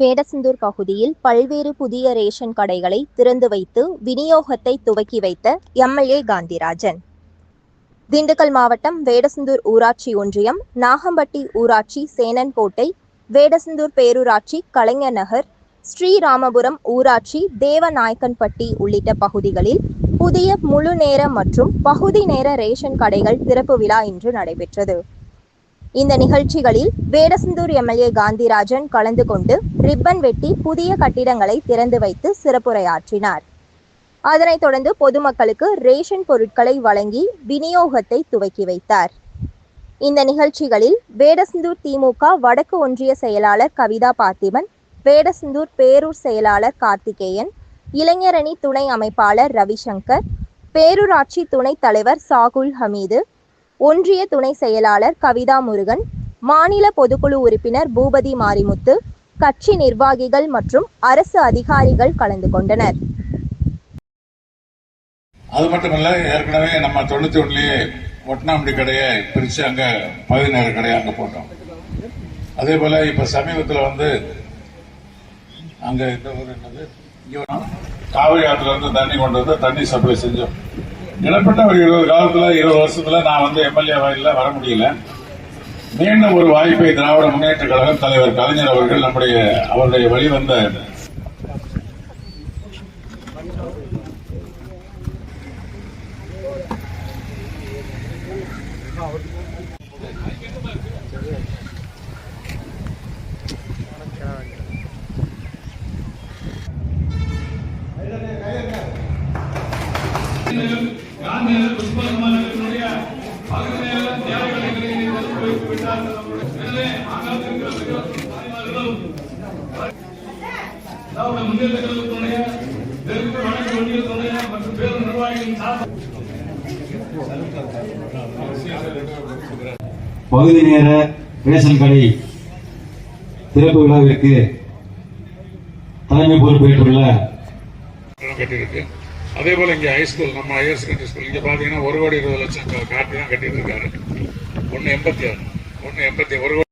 வேடசந்தூர் பகுதியில் பல்வேறு புதிய ரேஷன் கடைகளை திறந்து வைத்து விநியோகத்தை துவக்கி வைத்த எம்எல்ஏ காந்திராஜன். திண்டுக்கல் மாவட்டம் வேடசந்தூர் ஊராட்சி ஒன்றியம் நாகம்பட்டி ஊராட்சி சேனன்கோட்டை வேடசந்தூர் பேரூராட்சி கலைஞர் நகர் ஸ்ரீராமபுரம் ஊராட்சி தேவநாயக்கன்பட்டி உள்ளிட்ட பகுதிகளில் புதிய முழு நேர மற்றும் பகுதி நேர ரேஷன் கடைகள் திறப்பு விழா இன்று நடைபெற்றது. இந்த நிகழ்ச்சிகளில் வேடசந்தூர் எம்எல்ஏ காந்திராஜன் கலந்து கொண்டு ரிப்பன் வெட்டி புதிய கட்டிடங்களை திறந்து வைத்து சிறப்புரையாற்றினார். அதனைத் தொடர்ந்து பொதுமக்களுக்கு ரேஷன் பொருட்களை வழங்கி விநியோகத்தை துவக்கி வைத்தார். இந்த நிகழ்ச்சிகளில் வேடசந்தூர் திமுக வடக்கு ஒன்றிய செயலாளர் கவிதா பார்த்திபன் வேடசந்தூர் பேரூர் செயலாளர் கார்த்திகேயன் இளைஞரணி துணை அமைப்பாளர் ரவிசங்கர் பேரூராட்சி துணைத் தலைவர் சாகுல் ஹமீது ஒன்றிய துணை செயலாளர் கவிதா முருகன் மாநில பொதுக்குழு உறுப்பினர் பூபதி மாரிமுத்து கட்சி நிர்வாகிகள் மற்றும் அரசு அதிகாரிகள் கலந்து கொண்டனர். அது மட்டுமல்ல ஏற்கனவே நம்ம தொண்ணூத்தி ஒண்ணுலயே ஒட்டனாம்படி கடையை பிரிச்சு அங்க பதினேழு கடையை அங்க போட்டோம். அதே போல இப்ப சமீபத்துல வந்து அங்க இந்த ஊர் என்னது? காவிரி ஆற்றுல இருந்து தண்ணி கொண்டு வந்து தண்ணி சப்ளை செஞ்சோம். இடப்பட்ட ஒரு இருபது காலத்தில் இருபது வருஷத்தில் நான் வந்து எம்எல்ஏ வாயில் வர முடியல. மீண்டும் ஒரு வாய்ப்பை திராவிட முன்னேற்ற கழகம் தலைவர் கலைஞர் அவர்கள் நம்முடைய அவருடைய வழிவந்த பகுதி நேர தேவைகளை நிறைவேற்றி வைத்து விட்டார்கள் எனவே மாகாணத்திற்கு அதிகாரிகளும் திராவிட முன்னேற்ற கழகத்தினுடைய தெற்கு வடக்கு ஒன்றியத்தினுடைய மற்றும் பேரு நிர்வாகிகளின் சார்பில் பகுதி நேர ரேஷன் கடை திறப்பு விழாவிற்கு தலைமை பொறுப்பேற்றுள்ள அதே போல இங்க ஹைஸ்கூல் நம்ம ஹையர் செகண்டரி ஸ்கூல் இங்க பாத்தீங்கன்னா ஒரு கோடி இருபது லட்சம் காட்டி தான் கட்டிட்டு இருக்காரு. ஒன்னு எண்பத்தி ஆறு ஒன்னு எண்பத்தி ஒரு கோடி